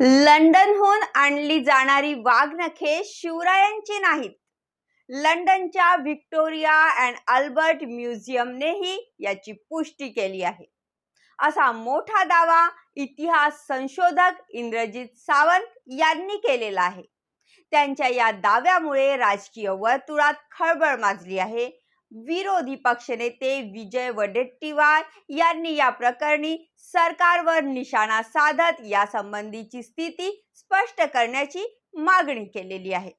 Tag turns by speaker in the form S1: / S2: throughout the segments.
S1: लंडनहून आणली जाणारी वाघनखे शिवरायांची नाहीत. लंडनच्या व्हिक्टोरिया अँड अल्बर्ट म्युझियमनेही याची पुष्टी केली आहे. असा मोठा दावा इतिहास संशोधक इंद्रजित सावंत यांनी केलेला आहे. त्यांच्या या दाव्यामुळे राजकीय वर्तुळात खळबळ माजली आहे. विरोधी पक्षनेते विजय वडेट्टीवार यांनी या प्रकरणी सरकारवर निशाणा साधत या संबंधीची स्थिती स्पष्ट करण्याची मागणी केलेली आहे.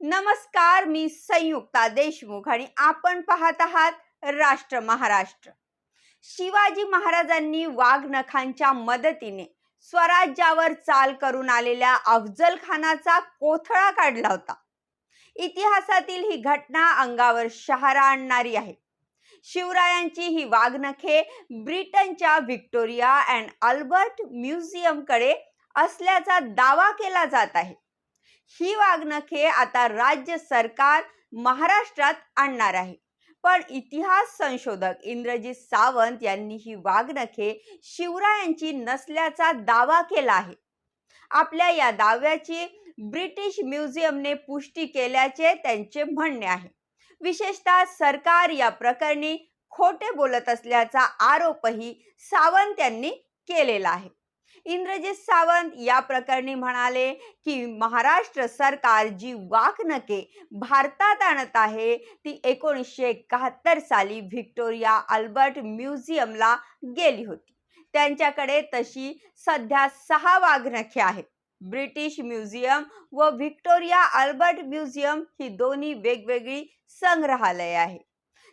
S1: नमस्कार मी संयुक्ता देशमुख आणि आपण पाहत आहात राष्ट्र महाराष्ट्र. शिवाजी महाराजांनी वाघनखांच्या मदतीने स्वराज्यावर चाल करून आलेल्या अफजल खानाचा कोथळा काढला होता. इतिहासातील ही घटना अंगावर शहारा आणणारी आहे. शिवरायांची ही वाघनखे ब्रिटनच्या व्हिक्टोरिया अँड अल्बर्ट म्युझियमकडे असल्याचा दावा केला जात आहे. ही वाघनखे आता राज्य सरकार महाराष्ट्रात आणणार आहे. पण इतिहास संशोधक इंद्रजित सावंत यांनी ही वाघनखे शिवरायांची नसल्याचा दावा केला आहे. आपल्या या दाव्याची ब्रिटिश म्युझियमने पुष्टी केल्याचे त्यांचे म्हणणे आहे. विशेषतः सरकार या प्रकरणी खोटे बोलत असल्याचा आरोपही सावंत यांनी केलेला आहे. इंद्रजित सावंत या प्रकरणी म्हणाले की महाराष्ट्र सरकार जी वाकनके भारतात आणत आहे ती एकोणीसशे एकाहत्तर साली व्हिक्टोरिया अल्बर्ट म्युझियमला गेली होती. त्यांच्याकडे तशी सध्या सहा वाघनखे आहेत. ब्रिटिश म्युझियम व व्हिक्टोरिया अल्बर्ट म्युझियम ही दोन्ही वेगवेगळी संग्रहालये आहे.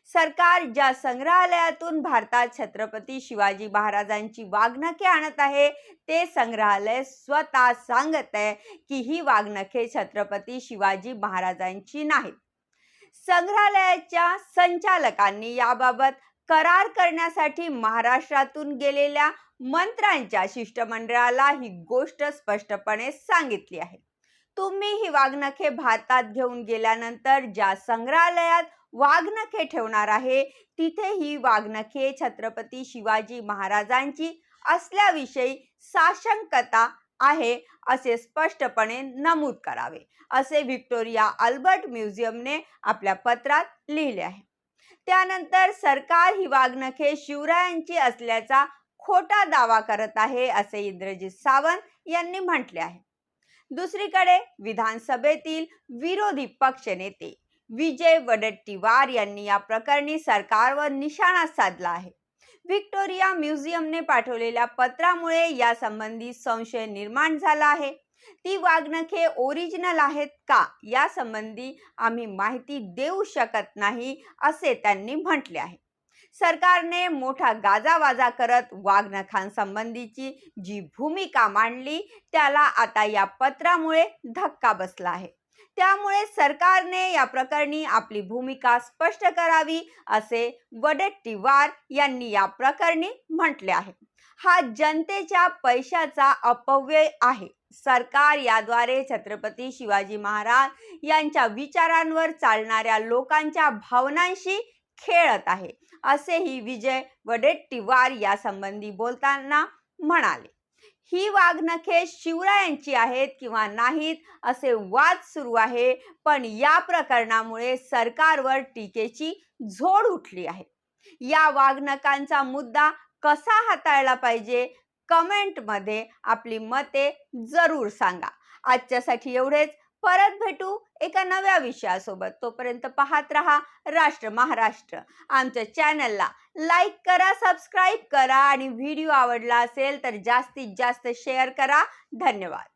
S1: सरकार ज्या संग्रहालयातून भारतात छत्रपती शिवाजी महाराजांची वाघनखे आणत आहे ते संग्रहालय स्वतः सांगत आहे की ही वाघनखे छत्रपती शिवाजी महाराजांची नाहीत संग्रहालयाच्या संचालकांनी याबाबत करार करण्यासाठी महाराष्ट्रातून गेलेल्या मंत्र्यांच्या शिष्टमंडळाला ही गोष्ट स्पष्टपणे सांगितली आहे. तुम्ही ही वाघनखे भारतात घेऊन गेल्यानंतर ज्या संग्रहालयात वाघनखे ठेवणार आहे तिथे ही वाघनखे छत्रपती शिवाजी महाराजांची असल्याविषयी साशंकता आहे असे स्पष्टपणे नमूद करावे. असे व्हिक्टोरिया अल्बर्ट म्युझियमने आपल्या पत्रात लिहिले आहे. त्यानंतर सरकार ही वाघनखे शिवरायांची असल्याचा खोटा दावा करत आहे असे इंद्रजित सावंत यांनी म्हटले आहे. दुसरीकडे विधानसभेतील विरोधी पक्षनेते विजय वडट्टीवार यांनी या प्रकरणी सरकारवर निशाणा साधला आहे. व्हिक्टोरिया म्युझियमने पाठवलेल्या पत्रामुळे यासंबंधी संशय निर्माण झाला आहे. ती वाघनखे ओरिजिनल आहेत का? यासंबंधी आम्ही माहिती देऊ शकत नाही असे त्यांनी म्हटले आहे. सरकारने मोठा गाजावाजा करत वाघनखांसंबंधीची जी भूमिका मांडली त्याला आता या पत्रामुळे धक्का बसला आहे. त्यामुळे सरकारने या प्रकरणी आपली भूमिका स्पष्ट करावी असे वडेट्टीवार यांनी या प्रकरणी म्हटले आहे. हा जनतेच्या पैशाचा अपव्यय आहे. सरकार याद्वारे छत्रपती शिवाजी महाराज यांच्या विचारांवर चालणाऱ्या लोकांच्या भावनांशी खेळत आहे असेही विजय वडेट्टीवार यासंबंधी बोलताना म्हणाले. ही वाघनखे शिवरायांची आहेत किंवा नाहीत असे वाद सुरू आहे पण या प्रकरणामुळे सरकारवर टीकेची झोड उठली आहे. या वाघनकांचा मुद्दा कसा हाताळला पाहिजे? कमेंटमध्ये आपली मते जरूर सांगा. आजच्यासाठी एवढेच. परत भेटू एका नव्या विषयासोबत. तोपर्यंत पाहत रहा राष्ट्र महाराष्ट्र. आमच्या चॅनलला लाईक करा सबस्क्राईब करा आणि व्हिडिओ आवडला असेल तर जास्तीत जास्त शेअर करा. धन्यवाद.